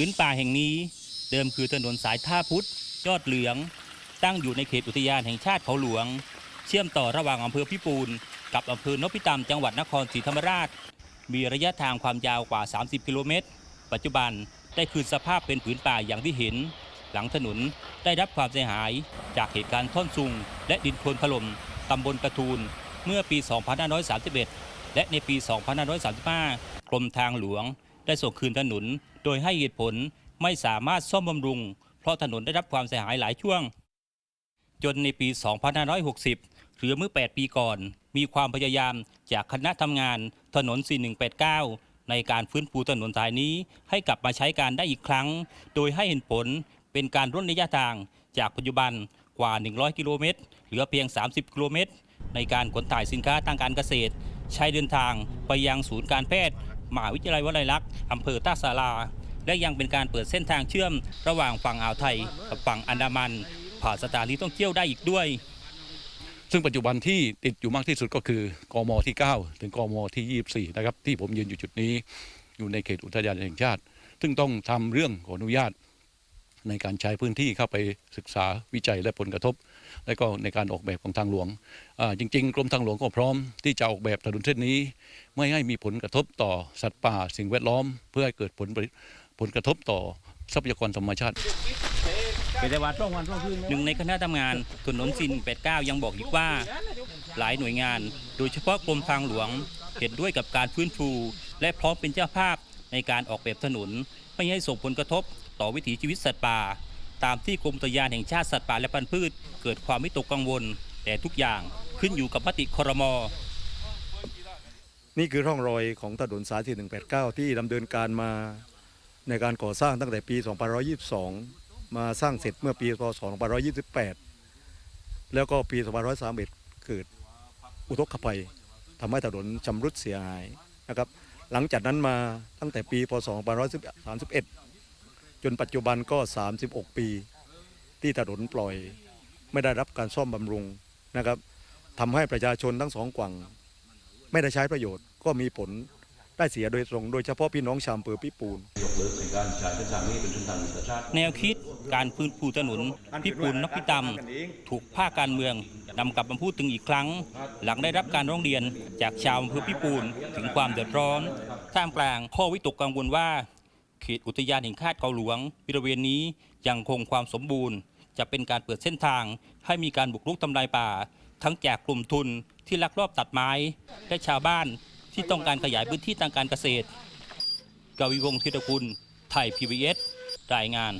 พื้นป่าแห่งนี้ เดิมคือถนนสายท่าพุทธยอดเหลือง ตั้งอยู่ในเขตอุทยานแห่งชาติเขาหลวง เชื่อมต่อระหว่างอำเภอพิปูน กับอำเภอนพิตามจังหวัดนครศรีธรรมราช มีระยะทางความยาวกว่า 30 กิโลเมตร ปัจจุบันได้คืนสภาพเป็นผืนป่าอย่างที่เห็น หลังถนนได้รับความเสียหาย จากเหตุการณ์ท่อนซุง และดินโคลนถล่มตำบลกระทูลเมื่อปี 2531 และในปี 2535 กรมทางหลวง ได้ส่งคืนถนน โดยให้เหตุผลไม่สามารถซ่อมบำรุง เพราะถนนได้รับความเสียหายหลายช่วง จนในปี 2560 หรือเมื่อ 8 ปีก่อน มีความพยายามจากคณะทำงานถนน 4189 ในการฟื้นฟูถนนสายนี้ให้กลับมาใช้การได้อีกครั้ง โดยให้เห็นผลเป็นการลดระยะทางจากปัจจุบันกว่า 100 กิโลเมตรเหลือเพียง 30 กิโลเมตร ในการขนถ่ายสินค้าทางการเกษตร ใช้เดินทางไปยังศูนย์การแพทย์มหาวิทยาลัยวลัยลักษณ์ อำเภอท่าสาราและยังเป็นการเปิดเส้นทางเชื่อมระหว่างฝั่งอ่าวไทยกับฝั่งอันดามัน ผ่านสถานที่ท่องเที่ยวได้อีกด้วย ซึ่งปัจจุบันที่ติดอยู่มากที่สุดก็คือกมที่ 9 ถึงกมที่ 24 นะครับ ที่ผมยืนอยู่จุดนี้ อยู่ในเขตอุทยานแห่งชาติ ซึ่งต้องทำเรื่องขออนุญาต ในการใช้พื้นที่เข้าไปศึกษาวิจัยและผลกระทบ และก็ในการออกแบบของทางหลวงจริง ๆ กรมทางหลวงก็พร้อมที่จะออกแบบถนนเส้นนี้ ไม่ให้มีผลกระทบต่อสัตว์ป่าสิ่งแวดล้อม เพื่อให้เกิดผลผลกระทบต่อทรัพยากรธรรมชาติหนึ่งในคณะทำงานถนนซิน 89 ยังบอกอีกว่า หลายหน่วยงาน โดยเฉพาะกรมทางหลวง เห็นด้วยกับการฟื้นฟู และพร้อมเป็นเจ้าภาพในการออกแบบถนน ไม่ให้ส่งผลกระทบต่อวิถีชีวิตสัตว์ป่า ตามที่กรมอุทยานแห่งชาติสัตว์ป่าและพันธุ์พืช เกิดความวิตกกังวล แต่ทุกอย่างขึ้นอยู่กับมติครม นี่คือร่องรอยของถนนสายที่189 ที่ดำเนินการมาในการก่อสร้างตั้งแต่ปี 2522 มาสร้างเสร็จเมื่อปีพศ2528 แล้วก็ปี 2531 เกิดอุทกภัยทำให้ถนนชำรุดเสียหายนะครับ หลังจากนั้นมาตั้งแต่ปี พศ 2531 จนปัจจุบันก็ 36 ปี ที่ถนนปล่อย ไม่ได้รับการซ่อมบำรุงนะครับทำให้ประชาชนทั้งสองฝั่งไม่ได้ใช้ประโยชน์ก็มีผลได้เสียโดยตรงโดยเฉพาะพี่น้องชาวอำเภอพิปูน แนวคิดการฟื้นฟูถนนพิปูนนพิตำถูกภาคการเมืองนำกลับมาพูดถึงอีกครั้ง หลังได้รับการร้องเรียนจากชาวอำเภอพิปูนถึงความเดือดร้อนท่ามกลางข้อวิตกกังวลว่า เขตอุทยานแห่งชาติเขาหลวงบริเวณนี้ยังคงความสมบูรณ์ จะเป็นการเปิดเส้นทาง ให้มีการบุกรุกทำลายป่า ทั้งจากกลุ่มทุนที่ลักลอบตัดไม้ และชาวบ้านที่ต้องการขยายพื้นที่ทางการเกษตรกวีวงศ์ธีรกุลไทย PBS รายงาน